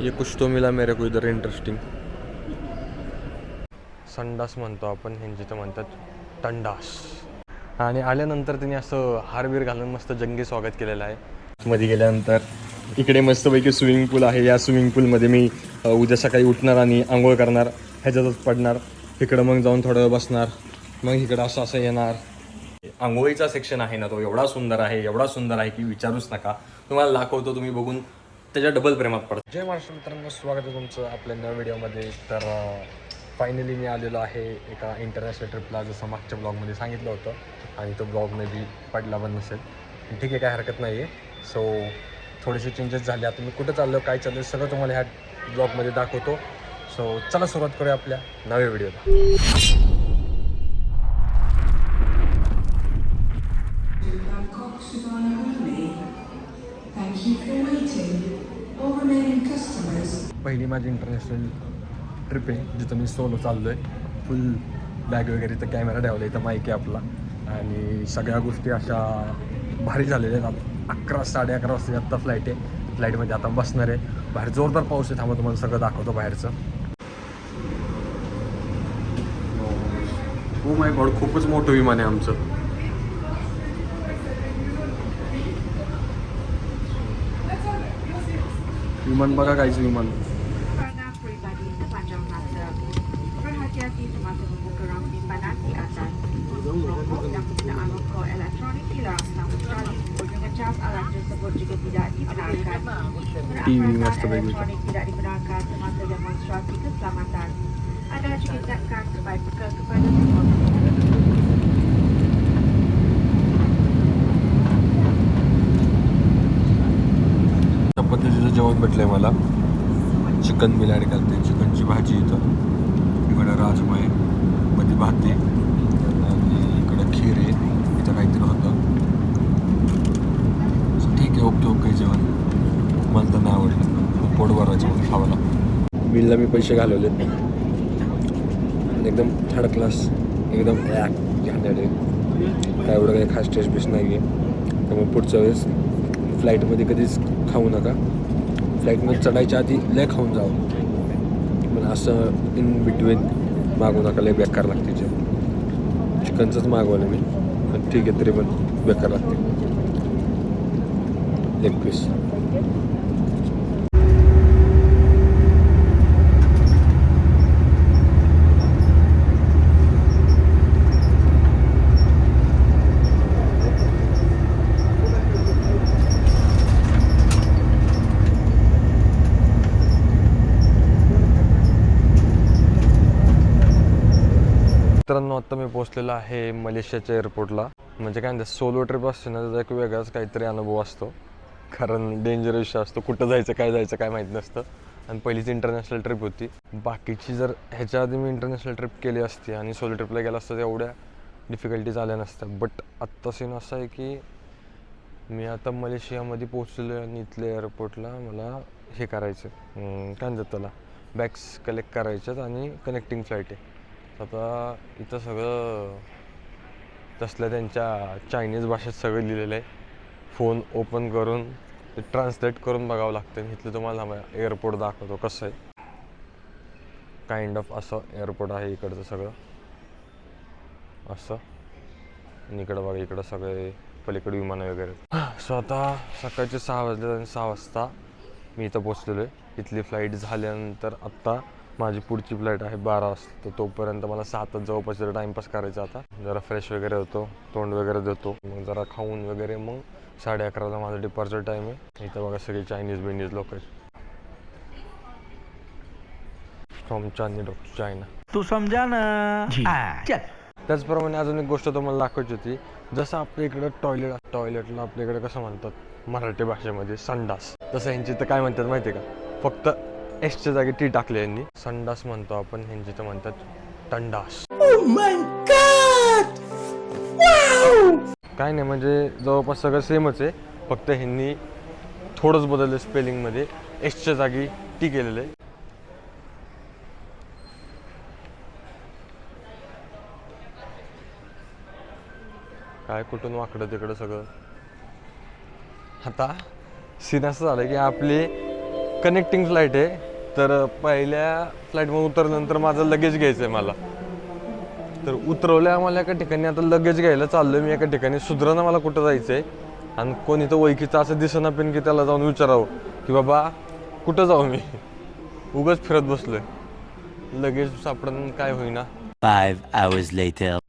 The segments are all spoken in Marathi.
ये कुछ तो मिला मेरे को इधर इंटरेस्टिंग संडास म्हणतो आपण ह्यांची तर म्हणतात टंडास आणि आल्यानंतर त्यांनी असं हारबीर घालून मस्त जंगी स्वागत केलेलं आहे. मध्ये गेल्यानंतर इकडे मस्तपैकी स्विमिंग पूल आहे. या स्विमिंग पूलमध्ये मी उद्या सकाळी उठणार आणि आंघोळ करणार ह्याच्यातच पडणार. इकडं मग जाऊन थोडं बसणार मग इकडं असं असं येणार. आंघोळीचा सेक्शन आहे ना तो एवढा सुंदर आहे एवढा सुंदर आहे की विचारूच नका. तुम्हाला दाखवतो तुम्ही बघून त्याच्या डबल प्रेमात पडतो. जय महाराष्ट्र मित्रांनो स्वागत आहे तुमचं आपल्या नव्या व्हिडिओमध्ये. तर फायनली मी आलेलो आहे एका इंटरनॅशनल ट्रिपला जसं मागच्या ब्लॉगमध्ये सांगितलं होतं. आणि तो ब्लॉग मे बी पडला पण नसेल. ठीक आहे काय हरकत नाही आहे सो थोडेसे चेंजेस झाले. आता मी कुठं चाललो काय चाललं सगळं तुम्हाला ह्या ब्लॉगमध्ये दाखवतो. सो चला सुरुवात करूया आपल्या नव्या व्हिडिओला. Thank you for waiting. पहिली माझी इंटरनॅशनल ट्रिप आहे जिथं मी सोलो चाललो आहे फुल बॅग वगैरे इथं कॅमेरा ठेवला इथं माईक आहे आपला. आणि सगळ्या गोष्टी अशा भारी झालेल्या आहेत. आता अकरा साडे अकरा वाजता आत्ता फ्लाईट आहे. फ्लाईटमध्ये आता बसणार आहे. बाहेर जोरदार पाऊस आहे. थांबा तुम्हाला सगळं दाखवतो बाहेरचं. हो माय गॉड खूपच मोठं विमान आहे आमचं. विमान बघा कायचं विमान Karena pribadi sepanjang जेवण भेटलं आहे मला. चिकन बिर्याणी घालते चिकनची भाजी इथं. इकडं राजमा आहे मध्ये भात आहे आणि इकडं खीर आहे. इथं काहीतरी होतं. ठीक आहे. ओके ओके जेवण. मला तर नाही आवडलं. पोटभरा जेवण खावायला बिलला मी पैसे घालवले. एकदम थर्ड क्लास एकदम घाणेरडे काय एवढं काही खास टेस्ट बिस्ट नाही आहे त्यामुळे पुढच्या वेळेस फ्लाईटमध्ये कधीच खाऊ नका. फ्लाईटमध्ये चढायच्या आधी लय खाऊन जावं पण असं इन बिटवीन मागू नका लय बेकार लागते जे चिकनचंच मागवलं मी. पण ठीक आहे तरी पण बेकार लागते. लेग पीस आत्ता मी पोहोचलेलो आहे मलेशियाच्या एअरपोर्टला म्हणजे काय म्हणतात सोलो ट्रिप असते ना त्याचा एक वेगळाच काहीतरी अनुभव असतो. कारण डेंजर विषय असतो कुठं जायचं काय जायचं काय माहीत नसतं. आणि पहिलीच इंटरनॅशनल ट्रिप होती. बाकीची जर ह्याच्या आधी मी इंटरनॅशनल ट्रिप केली असती आणि सोलो ट्रिपला गेला असतं तर एवढ्या डिफिकल्टीज आल्या नसत्या. बट आत्ता सीन असं आहे की मी आता मलेशियामध्ये पोहोचलेलो आणि इथल्या एअरपोर्टला मला हे करायचं काय म्हणतात त्याला? बॅग्स कलेक्ट करायच्यात आणि कनेक्टिंग फ्लाईट आहे. आता इथं सगळं तसल्या त्यांच्या चायनीज भाषेत सगळं लिहिलेलं आहे. फोन ओपन करून ते ट्रान्सलेट करून बघावं लागतं. आणि इथलं तुम्हाला एअरपोर्ट दाखवतो कसं आहे. काइंड ऑफ असं एअरपोर्ट आहे इकडचं सगळं. असं. आणि इकडं बघा इकडं सगळे पलीकडे विमानं वगैरे. सो आता सकाळचे सहा वाजले आणि सहा वाजता मी इथं पोचलेलो आहे. इथली फ्लाईट झाल्यानंतर आत्ता माझी पुढची फ्लाईट आहे बारा वाजता. तर तोपर्यंत मला सातच जवळपास जरा टाईमपास करायचा आता. जरा फ्रेश वगैरे होतो तोंड वगैरे देतो मग जरा खाऊन वगैरे मग साडे अकराला माझा डिपार्चर टाईम आहे. इथं बघा सगळे चायनीज बिनीज लोक आहेत. फ्रॉम चांदनी टू चायना तू समजा ना. चल. त्याचप्रमाणे अजून एक गोष्ट तुम्हाला दाखवायची होती. जसं आपल्या इकडं टॉयलेट टॉयलेटला आपल्या इकडे कसं म्हणतात मराठी भाषेमध्ये संडास. तसं ह्यांची तर काय म्हणतात माहिती आहे का? फक्त एसच्या जागी टी टाकले यांनी. संडास म्हणतो आपण ह्यांची तर म्हणतात टंडास काय नाही म्हणजे जवळपास सगळं सेमच आहे. फक्त ह्यांनी थोडंच बदललं स्पेलिंगमध्ये एसच्या जागी टी केलेलं आहे. काय कुठून वाकडं तिकडं सगळं. आता सीन असं झालं की आपले कनेक्टिंग फ्लाईट आहे. तर पहिल्या फ्लाईटमध्ये उतरल्यानंतर माझं लगेज घ्यायचं आहे मला. तर उतरवलं आम्हाला एका ठिकाणी आता लगेज घ्यायला चाललोय मी एका ठिकाणी. सुधरानं मला कुठं जायचं आहे आणि कोणी तर ओळखीचं असं दिसना पण की त्याला जाऊन विचारावं की बाबा कुठं जाऊ मी? उगाच फिरत बसलोय. लगेज सापडून काय होईना.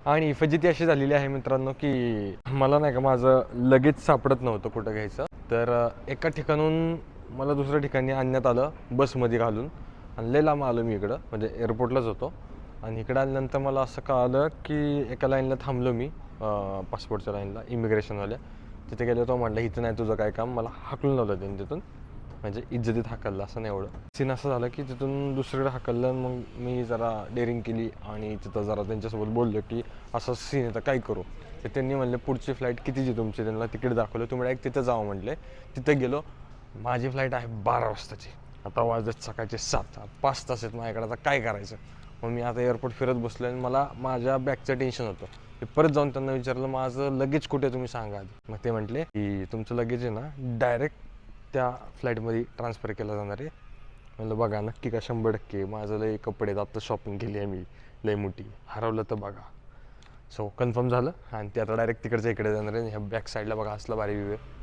आणि फजिती अशी झालेली आहे मित्रांनो की मला नाही का माझं लगेच सापडत नव्हतं कुठं घ्यायचं. तर एका ठिकाणून मला दुसऱ्या ठिकाणी आणण्यात आलं बसमध्ये घालून. आणि लय लांब आलो मी इकडं म्हणजे एअरपोर्टलाच होतो. आणि इकडं आल्यानंतर मला असं कळालं की एका लाईनला थांबलो मी पासपोर्टच्या लाईनला इमिग्रेशनवाल्या तिथे गेलो तो म्हटलं इथं नाही तुझं काय काम. मला हाकलून लावलं त्यांनी तिथून. म्हणजे इज्जतीत हाकललं असं नाही एवढं. सीन असं झालं की तिथून दुसरीकडे हाकललं मग मी जरा डेअरिंग केली आणि तिथं जरा त्यांच्यासोबत बोललो की असं सीन आहे तर काय करू? तर त्यांनी म्हणले पुढची फ्लाईट कितीची तुमची? त्यांना तिकीट दाखवलं. तुम्ही डायरेक्ट तिथं जावं म्हटले. तिथं गेलो माझी फ्लाईट आहे बारा वाजताची. आता वाजत सकाळचे सात. पाच तास आहेत माझ्याकडे. आता काय करायचं? मग मी आता एअरपोर्ट फिरत बसलो आणि मला माझ्या बॅगचं टेन्शन होतं. मी परत जाऊन त्यांना विचारलं माझं लगेज कुठे तुम्ही सांगा मग ते म्हटले की तुमचं लगेज आहे ना डायरेक्ट त्या फ्लाईटमध्ये ट्रान्सफर केलं जाणार आहे. म्हणलं बघा नक्की का शंभर टक्के? माझं लय कपडे आहेत, आत्ता शॉपिंग केली आहे मी. लय मोठी. हरवलं तर बघा. सो कन्फर्म झालं. आणि ते आता डायरेक्ट तिकडच्या इकडे जाणार आहे. ह्या बॅक साईडला बघा असलं भारी व्यू आहे.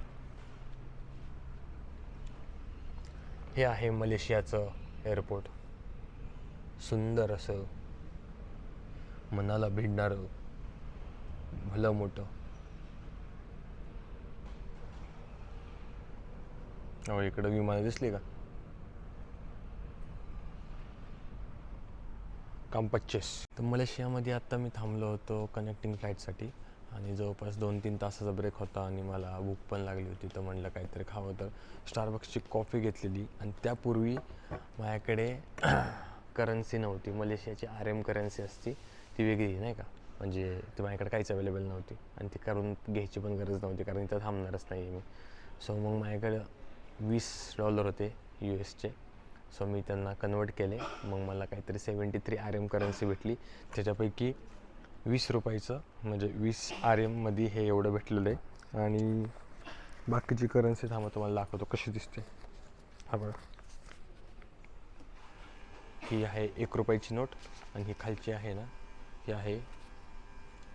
हे आहे मलेशियाचं एअरपोर्ट सुंदर असं मनाला भिडणारं भलं मोठं. हो इकडं विमानं दिसली का? कांपच्चेस तर मलेशियामध्ये आत्ता मी थांबलो होतो कनेक्टिंग फ्लाईटसाठी आणि जवळपास दोन तीन तासाचा ब्रेक होता आणि मला भूक पण लागली होती तर म्हणलं काहीतरी खावं. तर स्टारबक्सची कॉफी घेतलेली आणि त्यापूर्वी माझ्याकडे करन्सी नव्हती. मलेशियाची आर एम करन्सी असती ती वेगळी नाही का? म्हणजे ती माझ्याकडे काहीच अवेलेबल नव्हती आणि ती करून घ्यायची पण गरज नव्हती कारण इथं थांबणारच नाही आहे मी. सो मग माझ्याकडं वीस डॉलर होते यू एसचे सो मी त्यांना कन्वर्ट केले. मग मला काहीतरी seventy three R M currency भेटली. त्याच्यापैकी वीस रुपयाचं म्हणजे वीस आर एममध्ये हे एवढं भेटलेलं आहे. आणि बाकीची करन्सी थांबा तुम्हाला दाखवतो कशी दिसते. हा बघा. ही आहे एक रुपयाची नोट आणि ही खालची आहे ना ही आहे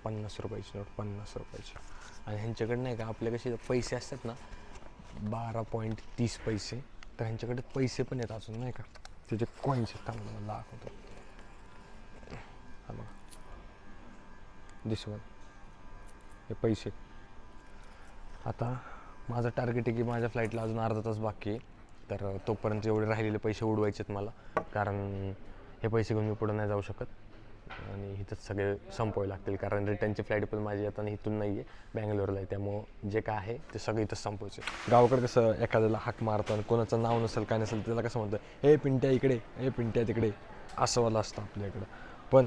पन्नास रुपयाची नोट पन्नास रुपयाची. आणि ह्यांच्याकडे नाही का आपल्या कसे पैसे असतात ना बारा पॉईंट तीस पैसे. तर ह्यांच्याकडे पैसे पण येतात अजून नाही का. त्याचे कॉईन्स आहेत थांबा मला दाखवतो. हा बघा. दिस वन हे पैसे. आता माझं टार्गेट आहे की माझ्या फ्लाईटला अजून अर्धा तास बाकी आहे. तर तोपर्यंत एवढे राहिलेले पैसे उडवायचे आहेत मला. कारण हे पैसे घेऊन मी पुढं नाही जाऊ शकत. आणि इथंच सगळे संपवावे लागतील. कारण रिटर्नची फ्लाईट पण माझी आता इथून नाही आहे बँगलोरला आहे. त्यामुळं जे काय आहे ते सगळं इथंच संपवायचे. गावाकडे कसं एखाद्याला हाक मारतं आणि कोणाचं नाव नसेल काय नसेल त्याला कसं म्हणतं हे पिंट्या इकडे हे पिंट्या तिकडे. असं वाला असतं आपल्या इकडं पण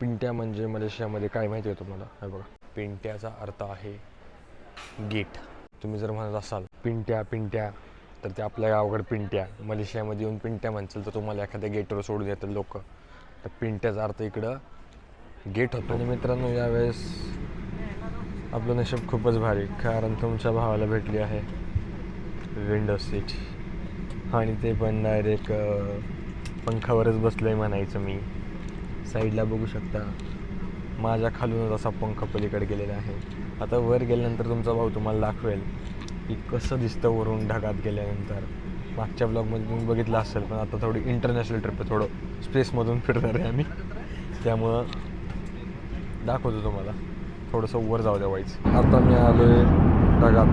पिंट्या म्हणजे मलेशियामध्ये काय माहिती आहे तुम्हाला? हे बघा. पिंट्याचा अर्थ आहे गेट. तुम्ही जर म्हणत असाल पिंट्या पिंट्या तर ते आपल्या गावाकडे पिंट्या. मलेशियामध्ये येऊन पिंट्या म्हणतील तर तुम्हाला एखाद्या गेटवर सोडून येतात लोक. तर पिंट्याचा अर्थ इकडं गेट होतो. आणि मित्रांनो यावेळेस आपलं नशीब खूपच भारी कारण तुमच्या भावाला भेटली आहे विंडो सीट. आणि ते पण डायरेक्ट पंखावरच बसलं आहे म्हणायचं मी. साईडला बघू शकता. माझ्या खालूनच असा पंख पलीकडे गेलेला आहे. आता वर गेल्यानंतर तुमचा भाऊ तुम्हाला दाखवेल की कसं दिसतं वरून ढगात गेल्यानंतर. मागच्या ब्लॉगमध्ये तुम्ही बघितलं असेल पण आता थोडी इंटरनॅशनल ट्रिप आहे थोडं स्पेसमधून फिरणार आहे आम्ही. त्यामुळं दाखवतो तुम्हाला. थोडंसं वर जाऊ द्या वाईज आता मी आलो आहे ढगात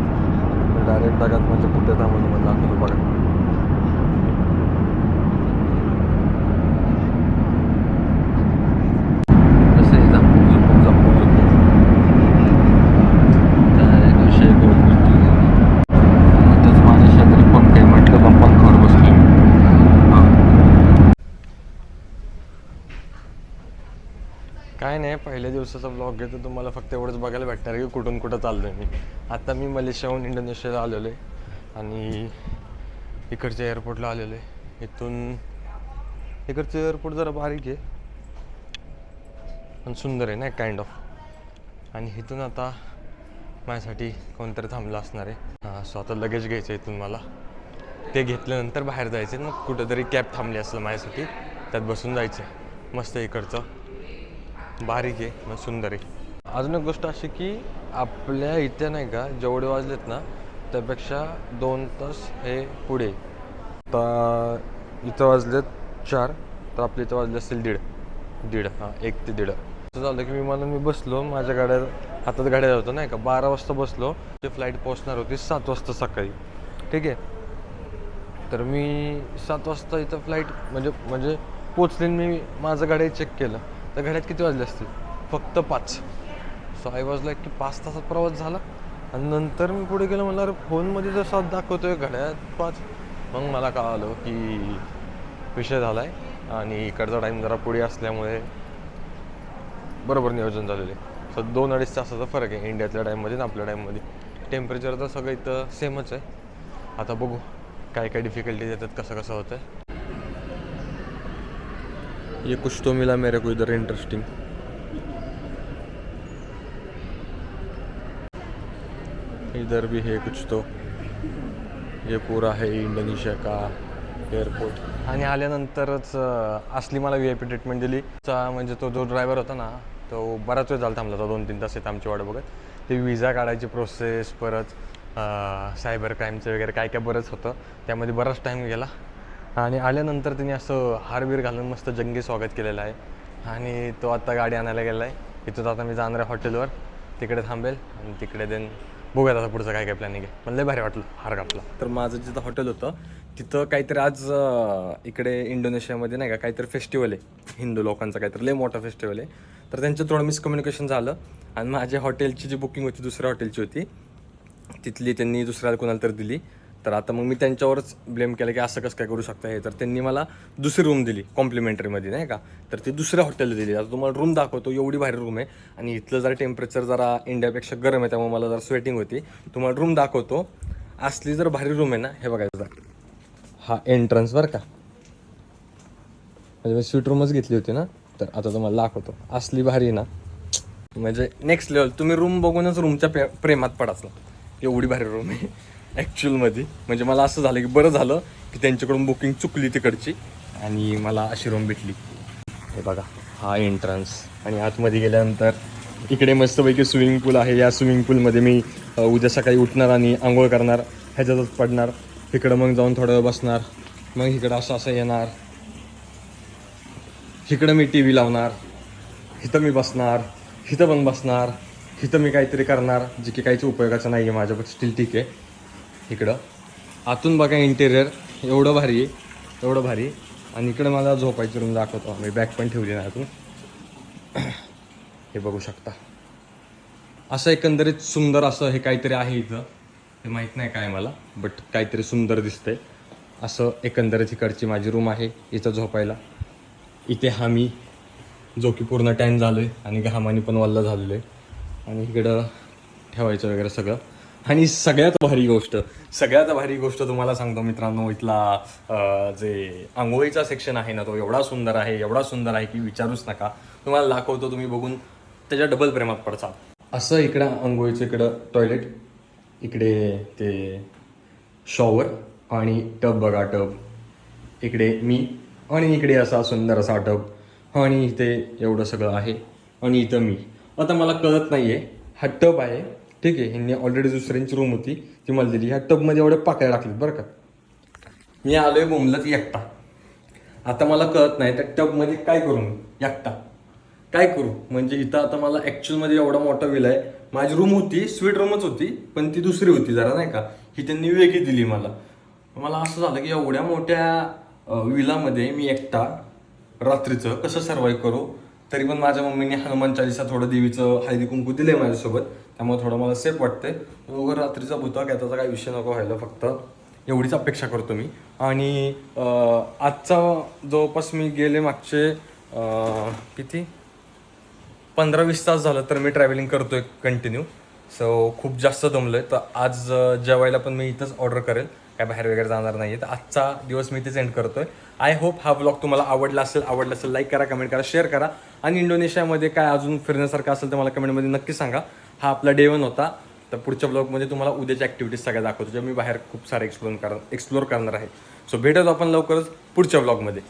डायरेक्ट ढगात म्हणजे कुठे थांबवलं मला दाखवतो. बघा कसं आहे झपूक झपूक झपूक झपूक काय विषय बोलतो इथंच माझ्या शेजारी पंख आहे म्हटलं पण पंखावर बसलोय मी हां काय नाही पहिल्या दिवसाचा ब्लॉग घेतो. तर तुम्हाला फक्त एवढंच बघायला भेटणार आहे की कुठून कुठं चाललोय मी. आता मी मलेशियाहून इंडोनेशियाला आलेलो आहे आणि इकडच्या एअरपोर्टला आलेलो आहे इथून इकडचं एअरपोर्ट जरा बारीक आहे पण सुंदर आहे ना काइंड ऑफ आणि इथून आता माझ्यासाठी कोणतरी थांबलं असणार आहे. हां सो आता लगेच घ्यायचं आहे इथून मला. ते घेतल्यानंतर बाहेर जायचं मग कुठंतरी कॅब थांबली असेल माझ्यासाठी. त्यात बसून जायचं मस्त इकडचं. बारीक आहे मग सुंदर आहे. अजून एक गोष्ट अशी की आपल्या इथे नाही का जेवढे वाजलेत ना त्यापेक्षा दोन तास हे पुढे तर इथं वाजलेत चार तर आपल्या इथं वाजले असतील दीड. दीड हां एक ते दीड. असं झालं की विमानात मी बसलो माझ्या गाड्या हातात गाड्या होतं नाही का बारा वाजता बसलो ते फ्लाईट पोहोचणार होती सात वाजता सकाळी. ठीक आहे? तर मी सात वाजता इथं फ्लाईट म्हणजे म्हणजे पोचलीन मी माझं गाड्या चेक केलं. तर घड्यात किती वाजले असतील? फक्त पाच. सो आय वॉज लाईक की पाच तासात प्रवास झाला. आणि नंतर मी पुढे गेलो म्हणलं अरे फोनमध्ये जर सात दाखवतोय घड्यात पाच. मग मला कळालं की विषय झाला आहे आणि इकडचा टाईम जरा पुढे असल्यामुळे बरोबर नियोजन झालेलं आहे. सो दोन अडीच तासाचा फरक आहे इंडियातल्या टाईममध्ये आणि आपल्या टाईममध्ये टेम्परेचर तर सगळं इथं सेमच आहे. आता बघू काय काय डिफिकल्टीज येतात कसं कसं होतं ये कुछ तो मिला मेरे को इधर इंटरेस्टिंग इधर भी है कुछ तो। ये पूरा है इंडोनेशिया का एअरपोर्ट आणि आल्यानंतरच असली मला व्ही आय पी ट्रीटमेंट दिली. म्हणजे तो जो ड्रायव्हर होता ना तो बराच वेळ झाला थांबला होता दोन तीन तास येत आमची वाट बघत. ते विजा काढायची प्रोसेस परत सायबर क्राईमचं वगैरे काय काय बरंच होतं. त्यामध्ये बराच टाईम गेला. आणि आल्यानंतर त्यांनी असं हारबीर घालून मस्त जंगी स्वागत केलेलं आहे. आणि तो आत्ता गाडी आणायला गेला आहे. इथून आता मी जाणार आहे हॉटेलवर. तिकडे थांबेल आणि तिकडे देन बघूयात आता पुढचं काय काय प्लॅनिंग आहे. मला लय भारी वाटलं हार घातला तर माझं जिथं हॉटेल होतं तिथं काहीतरी आज इकडे इंडोनेशियामध्ये नाही का काहीतरी फेस्टिवल आहे. हिंदू लोकांचं काहीतरी लय मोठं फेस्टिवल आहे. तर त्यांचं थोडं मिसकम्युनिकेशन झालं. आणि माझ्या हॉटेलची जी बुकिंग होती दुसऱ्या हॉटेलची होती तिथली त्यांनी दुसऱ्याला कोणाला तर दिली. तर आता मग मी त्यांच्यावरच ब्लेम केलं की असं कसं काय करू शकता हे. तर त्यांनी मला दुसरी रूम दिली कॉम्प्लिमेंटरीमध्ये नाही का? तर ती दुसऱ्या हॉटेलला दिली. आता तुम्हाला रूम दाखवतो एवढी भारी रूम आहे. आणि इथलं जरा टेम्परेचर जरा इंडियापेक्षा गरम आहे त्यामुळे मला जरा स्वेटिंग होती. तुम्हाला रूम दाखवतो. असली जर भारी रूम आहे ना हे बघायचं हा एंट्रन्स बरं का. म्हणजे मी स्वीट रूमच घेतली होती ना? तर आता तुम्हाला दाखवतो. असली भारी आहे ना. म्हणजे नेक्स्ट लेवल तुम्ही रूम बघूनच रूमच्या प्रेमात पडाचला एवढी भारी रूम आहे. ॲक्च्युअलमध्ये म्हणजे मला असं झालं की बरं झालं की त्यांच्याकडून बुकिंग चुकली तिकडची आणि मला अशी रूम भेटली. हे बघा हा एंट्रन्स आणि आतमध्ये गेल्यानंतर इकडे मस्तपैकी स्विमिंग पूल आहे. या स्विमिंग पूलमध्ये मी उद्या सकाळी उठणार आणि आंघोळ करणार ह्याच्यातच पडणार. इकडं मग जाऊन थोडं वेळ बसणार. मग इकडं असं असं येणार. इकडं मी टी व्ही लावणार. इथं मी बसणार. इथं पण बसणार. इथं मी काहीतरी करणार जे की काहीच उपयोगाचं नाही आहे माझ्या स्टील ठीक आहे. इकडं. आतून बघा इंटेरियर एवढं भारी आहे. एवढं भारी आणि इकडं मला झोपायची रूम दाखवतो. मी बॅग पण ठेवली नाही आतून हे बघू शकता. असं एकंदरीत सुंदर असं हे काहीतरी आहे इथं. हे माहीत नाही काय मला बट काहीतरी सुंदर दिसतंय. असं एकंदरीत इकडची माझी रूम आहे इथं झोपायला. इथे हा मी जो की पूर्ण टॅन झालो आहे आणि घामाने पण वल्ला झालेलो आहे आणि इकडं ठेवायचं वगैरे सगळं. आणि सगळ्यात भारी गोष्ट. सगळ्यात भारी गोष्ट तुम्हाला सांगतो मित्रांनो इथला जे आंघोळीचा सेक्शन आहे ना तो एवढा सुंदर आहे एवढा सुंदर आहे की विचारूच नका. तुम्हाला दाखवतो तुम्ही बघून त्याच्या डबल प्रेमात पडचाल असं इकडं आंघोळीचं इकडं टॉयलेट इकडे ते शॉवर आणि टब बघा टब इकडे मी आणि इकडे असा सुंदर असा टब आणि इथे एवढं सगळं आहे आणि इथं मी. आता मला कळत नाही आहे हा टब आहे ठीक आहे ह्यांनी ऑलरेडी दुसऱ्यांची रूम होती ती मला दिली. ह्या टबमध्ये एवढ्या पाकळ्या टाकल्यात बरं का. मी आलोय बोंबलत एकटा. आता मला कळत नाही त्या टबमध्ये काय करू मी? एकटा. काय करू? म्हणजे इथं आता मला ॲक्च्युअलमध्ये एवढा मोठा विल आहे. माझी रूम होती स्वीट रूमच होती पण ती दुसरी होती जरा नाही का? ही त्यांनी वेगळी दिली मला. मला असं झालं की एवढ्या मोठ्या विलामध्ये मी एकटा रात्रीचं कसं सर्वाईव्ह करू? तरी पण माझ्या मम्मीने हनुमान चालीसा थोडं देवीचं हळदी कुंकू आहे माझ्यासोबत. त्यामुळे थोडं मला सेफ वाटते वगैरे रात्रीचा भूता काय त्याचा काही विषय नको व्हायला फक्त. एवढीच अपेक्षा करतो मी. आणि आजचा जवळपास मी गेले मागचे किती? पंधरा वीस तास झालं तर मी ट्रॅव्हलिंग आहे कंटिन्यू सो खूप जास्त दमलं आहे तर आज जेवायला पण मी इथंच ऑर्डर करेल. काय बाहेर वगैरे जाणार नाही तर आजचा दिवस मी तेच एंड करतोय. आय होप हा ब्लॉग तुम्हाला आवडला असेल आवडला असेल लाईक करा कमेंट करा शेअर करा. आणि इंडोनेशियामध्ये काय अजून फिरण्यासारखं असेल तर मला कमेंटमध्ये नक्की सांगा. हा आपला डे वन होता. तर पुढच्या ब्लॉगमध्ये तुम्हाला उद्याच्या ॲक्टिव्हिटीज सगळ्या दाखवतो ज्या मी बाहेर खूप सारे एक्सप्लोर कर एक्सप्लोर करणार आहे. सो भेटत आपण लवकरच पुढच्या ब्लॉगमध्ये